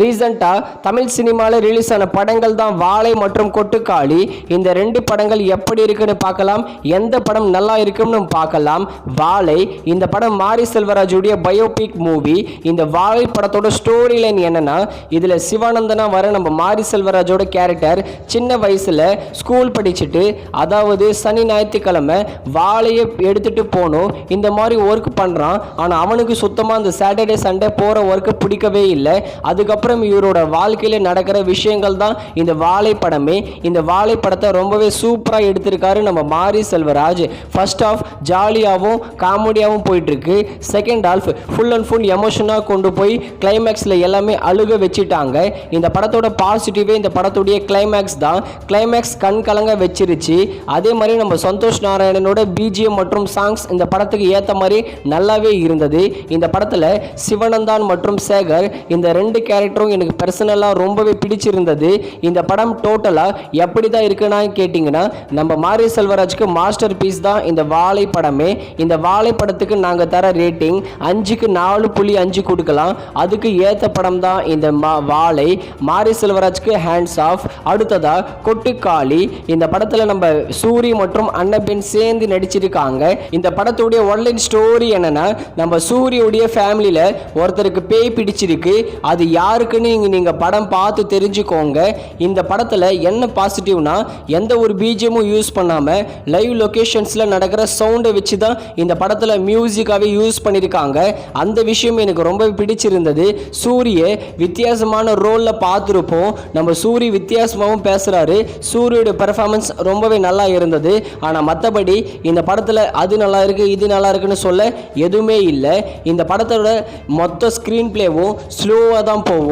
ரீசண்டாக தமிழ் சினிமாவில் ரிலீஸ் ஆன படங்கள் தான் வாழை மற்றும் கொட்டுக்காளி. இந்த ரெண்டு படங்கள் எப்படி இருக்குன்னு பார்க்கலாம். எந்த படம் நல்லா இருக்குன்னு பார்க்கலாம். வாழை இந்த படம் மாரி செல்வராஜுடைய பயோபிக் மூவி இந்த வாழை படத்தோட ஸ்டோரி லைன் என்னன்னா இதில் சிவானந்தனா வர நம்ம மாரி செல்வராஜோட கேரக்டர் சின்ன வயசில் ஸ்கூல் படிச்சுட்டு அதாவது சனி ஞாயிற்றுக்கிழமை வாழையை எடுத்துகிட்டு போகணும். இந்த மாதிரி ஒர்க் பண்ணுறான் ஆனால் அவனுக்கு சுத்தமாக அந்த சாட்டர்டே சண்டே போகிற ஒர்க்கு பிடிக்கவே இல்லை. அதுக்கப்புறம் இவரோட வாழ்க்கையில் நடக்கிற விஷயங்கள் தான் இந்த வாழைப்படமே. இந்த வாழைப்படத்தை ரொம்பவே சூப்பராக எடுத்திருக்காரு நம்ம மாரி செல்வராஜ். ஃபர்ஸ்ட் ஆஃப் ஜாலியாகவும் காமெடியாகவும் போயிட்டுருக்கு. Second half full and full எமோஷனாக கொண்டு போய் கிளைமேக்ஸில் எல்லாமே அழுக வச்சுட்டாங்க. இந்த படத்தோட பாசிட்டிவே இந்த படத்துடைய கிளைமேக்ஸ் தான். கிளைமேக்ஸ் கண் கலங்க வச்சிருச்சு. அதே மாதிரி நம்ம சந்தோஷ் நாராயணனோட பிஜிஎம் மற்றும் சாங்ஸ் இந்த படத்துக்கு ஏற்ற மாதிரி நல்லாவே இருந்தது. இந்த படத்தில் சிவனந்தான் மற்றும் சேகர் இந்த ரெண்டு கேரக்டர் கேரக்டரும் எனக்கு பர்சனலாக ரொம்பவே பிடிச்சிருந்தது. இந்த படம் டோட்டலாக எப்படி தான் இருக்குன்னா கேட்டிங்கன்னா நம்ம மாரி செல்வராஜுக்கு மாஸ்டர் பீஸ் தான் இந்த வாழை படமே. இந்த வாழை படத்துக்கு நாங்கள் தர ரேட்டிங் அஞ்சுக்கு நாலு புள்ளி அஞ்சு கொடுக்கலாம். அதுக்கு ஏற்ற படம் தான் இந்த மா வாழை. மாரி செல்வராஜுக்கு ஹேண்ட்ஸ் ஆஃப் அடுத்ததாக கொட்டுக்காளி. இந்த படத்தில் நம்ம சூரி மற்றும் அன்னபெண் சேர்ந்து நடிச்சிருக்காங்க. இந்த படத்துடைய ஒன்லைன் ஸ்டோரி என்னன்னா நம்ம சூரியுடைய ஃபேமிலியில் ஒருத்தருக்கு பேய் பிடிச்சிருக்கு. அது யார் யாருக்குன்னு இங்கே நீங்கள் படம் பார்த்து தெரிஞ்சுக்கோங்க. இந்த படத்தில் என்ன பாசிட்டிவ்னா எந்த ஒரு பிஜிஎமும் யூஸ் பண்ணாமல் லைவ் லொக்கேஷன்ஸில் நடக்கிற சவுண்டை வச்சு தான் இந்த படத்தில் மியூசிக்காகவே யூஸ் பண்ணியிருக்காங்க அந்த விஷயம் எனக்கு ரொம்ப பிடிச்சிருந்தது. சூரிய வித்தியாசமான ரோலில் பார்த்துருப்போம். நம்ம சூரி வித்தியாசமாகவும் பேசுகிறாரு சூரியோட பெர்ஃபார்மன்ஸ் ரொம்பவே நல்லா இருந்தது. ஆனால் மற்றபடி இந்த படத்தில் அது நல்லா இருக்குது இது நல்லா இருக்குன்னு சொல்ல எதுவுமே இல்லை. இந்த படத்தோட மொத்த ஸ்க்ரீன் பிளேவும் ஸ்லோவாக தான் போகும்.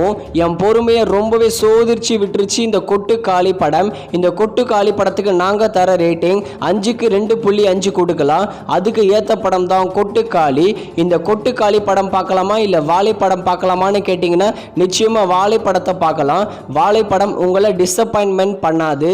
என் பொறுமையை ரொம்பவே சோதிச்சு விட்டுருச்சு இந்த கொட்டு காளி படம். இந்த கொட்டு காளி படத்துக்கு நாங்கள் தர ரேட்டிங் அஞ்சுக்கு ரெண்டு புள்ளி அஞ்சு கொடுக்கலாம். அதுக்கு ஏற்ற படம் தான் கொட்டு காளி. இந்த கொட்டு காளி படம் பார்க்கலாமா இல்லை வாழை படம் பார்க்கலாமான்னு கேட்டிங்கன்னா நிச்சயமாக வாழை படத்தை பார்க்கலாம். வாழை படம் உங்களை டிசப்பாயின்மெண்ட் பண்ணாது.